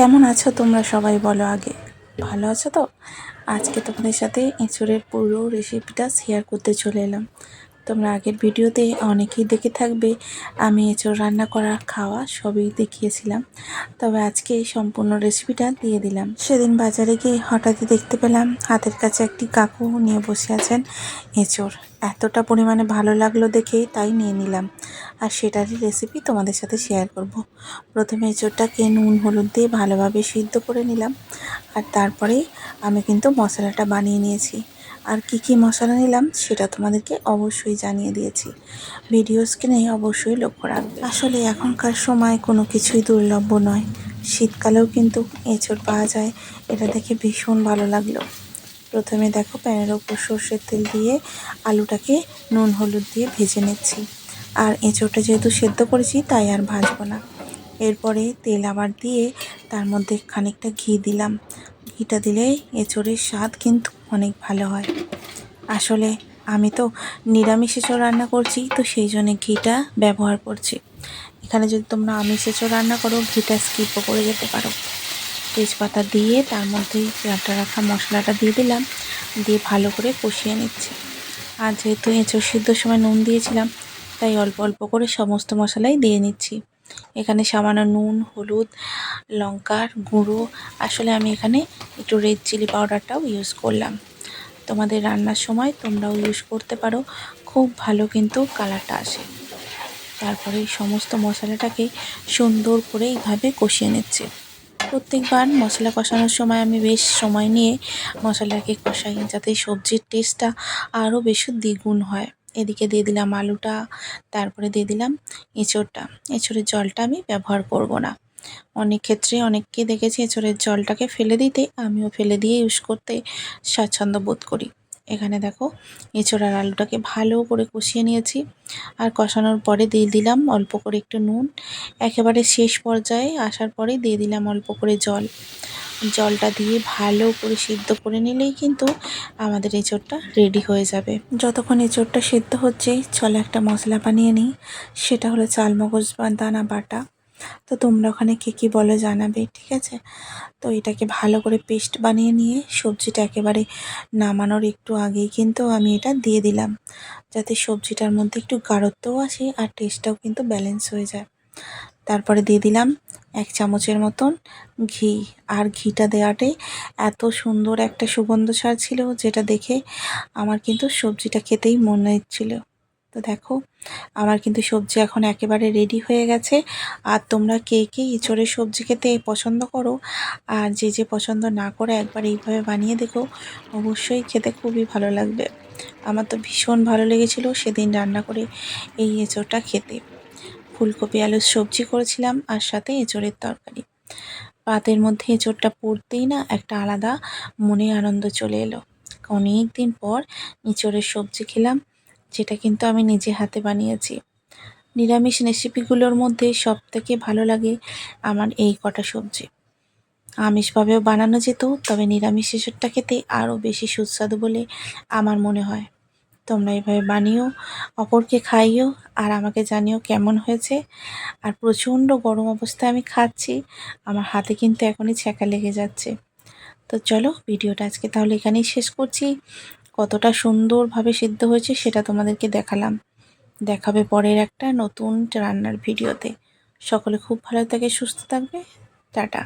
কেমন আছো তোমরা সবাই বলো আগে? ভালো আছো তো? আজকে তোমাদের সাথে এঁচড়ের পুরো রেসিপিটা শেয়ার করতে চলে এলাম। তোমরা আগের ভিডিওতে অনেকেই দেখে থাকবে, আমি এঁচড় রান্না করা, খাওয়া সবই দেখিয়েছিলাম। তবে আজকে সম্পূর্ণ রেসিপিটা দিয়ে দিলাম। সেদিন বাজারে গিয়ে হঠাৎই দেখতে পেলাম, হাতের কাছে একটি কাকু নিয়ে বসে আছেন। এঁচড় এতটা পরিমাণে ভালো লাগল দেখেই তাই নিয়ে নিলাম। আর সেটারই রেসিপি তোমাদের সাথে শেয়ার করব। প্রথমে এঁচড়টাকে নুন, হলুদ দিয়ে ভালোভাবে সিদ্ধ করে নিলাম। আর তারপরেই আমি কিন্তু মশলাটা বানিয়ে নিয়েছি। আর কি কি মশলা নিলাম সেটা তোমাদেরকে অবশ্যই জানিয়ে দিয়েছি। ভিডিও স্ক্রিনে অবশ্যই লক্ষ্য রাখবে। আসলে এখনকার সময় কোনো কিছুই দুর্লভ্য নয়। শীতকালেও কিন্তু এঁচড় পাওয়া যায়। এটা দেখে ভীষণ ভালো লাগল। প্রথমে দেখো প্যানের ওপর সর্ষের তেল দিয়ে আলুটাকে নুন হলুদ দিয়ে ভেজে নিচ্ছি। আর এঁচোড়টা যেহেতু সেদ্ধ করেছি, তাই আর ভাজবো না। এরপরে তেল আবার দিয়ে তার মধ্যে খানিকটা ঘি দিলাম। ঘিটা দিলে এঁচোড়ের স্বাদ কিন্তু অনেক ভালো হয়। আসলে আমি তো নিরামিষ এঁচোড় রান্না করছি, তো সেই জন্য ঘিটা ব্যবহার করছি। এখানে যদি তোমরা আমিষ এঁচোড় রান্না করো, ঘিটা স্কিপও করে যেতে পারো। তেজপাতা দিয়ে তার মধ্যে পেঁয়াজটা রাখা মশলাটা দিয়ে দিলাম, দিয়ে ভালো করে কষিয়ে নিচ্ছি। আর যেহেতু এঁচোড় সিদ্ধর সময় নুন দিয়েছিলাম, তাই অল্প অল্প করে সমস্ত মশলাই দিয়ে নিচ্ছি। এখানে সামান্য নুন, হলুদ, লঙ্কার গুঁড়ো। আসলে আমি এখানে একটু রেড চিলি পাউডারটাও ইউজ করলাম। তোমাদের রান্নার সময় তোমরাও ইউজ করতে পারো। খুব ভালো কিন্তু কালারটা আসে। তারপরে সমস্ত মশলাটাকে সুন্দর করে এইভাবে কষিয়ে নিচ্ছে। প্রত্যেকবার মশলা কষানোর সময় আমি বেশ সময় নিয়ে মশলাকে কষাই যাতে সবজির টেস্টটা আরও বেশি দ্বিগুণ হয়। এদিকে দিয়ে দিলাম আলুটা, তারপরে দিয়ে দিলাম এঁচোড়টা। এঁচোড়ের জলটা আমি ব্যবহার করব না। অনেক ক্ষেত্রে অনেককে দেখেছি এঁচোড়ের জলটাকে ফেলে দিতে, আমিও ফেলে দিয়ে ইউজ করতে স্বাচ্ছন্দ্য বোধ করি। এখানে দেখো এঁচোড় আর আলুটাকে ভালো করে কষিয়ে নিয়েছি। আর কষানোর পরে দিয়ে দিলাম অল্প করে একটু নুন। একেবারে শেষ পর্যায়ে আসার পরে দিয়ে দিলাম অল্প করে জল। জলটা দিয়ে ভালো করে সিদ্ধ করে নিলেই কিন্তু আমাদের এঁচোড়টা রেডি হয়ে যাবে। যতক্ষণ এঁচোড়টা সিদ্ধ হচ্ছে, চলে একটা মশলা বানিয়ে নিই। সেটা হলো চালমগজ দানা বাটা। তো তোমরা ওখানে কী কী বলো জানাবে, ঠিক আছে? তো এটাকে ভালো করে পেস্ট বানিয়ে নিয়ে সবজিটা একেবারে নামানোর একটু আগেই কিন্তু আমি এটা দিয়ে দিলাম। যাতে সবজিটার মধ্যে একটু গাঢ়ত্বও আসে আর টেস্টটাও কিন্তু ব্যালেন্স হয়ে যায়। তারপরে দিয়ে দিলাম এক চামচের মতন ঘি। আর ঘিটা দেওয়াতে এত সুন্দর একটা সুগন্ধ ছাড় ছিল যেটা দেখে আমার কিন্তু সবজিটা খেতেই মনে হচ্ছিল তো দেখো, আমার কিন্তু সবজি এখন একেবারে রেডি হয়ে গেছে। আর তোমরা কে কে ইঁচড়ের সবজি খেতে পছন্দ করো আর যে যে পছন্দ না করে একবার এইভাবে বানিয়ে দেখো, অবশ্যই খেতে খুবই ভালো লাগবে। আমার তো ভীষণ ভালো লেগেছিল সেদিন রান্না করে এই এঁচড়টা খেতে। ফুলকপি, আলুর সবজি করেছিলাম, আর সাথে এঁচড়ের তরকারি। পাতের মধ্যে এঁচড়টা পড়তেই না একটা আলাদা মনে আনন্দ চলে এলো। অনেক দিন পর এঁচড়ের সবজি খেলাম, যেটা কিন্তু আমি নিজে হাতে বানিয়েছি। নিরামিষ রেসিপিগুলোর মধ্যে সব থেকে ভালো লাগে আমার এই কটা সবজি। আমিষভাবেও বানানো যেত, তবে নিরামিষ এসবটা খেতে আরও বেশি সুস্বাদু বলে আমার মনে হয়। তোমরা এভাবে বানিও, অপরকে খাইও আর আমাকে জানিও কেমন হয়েছে। আর প্রচণ্ড গরম অবস্থায় আমি খাচ্ছি, আমার হাতে কিন্তু এখনই ছ্যাঁকা লেগে যাচ্ছে। তো চলো ভিডিওটা আজকে তাহলে এখানেই শেষ করছি। কতটা সুন্দরভাবে সিদ্ধ হয়েছে সেটা তোমাদেরকে দেখালাম। দেখাবে পরের একটা নতুন রান্নার ভিডিওতে। সকলে খুব ভালো থাকে, সুস্থ থাকবে। টাটা।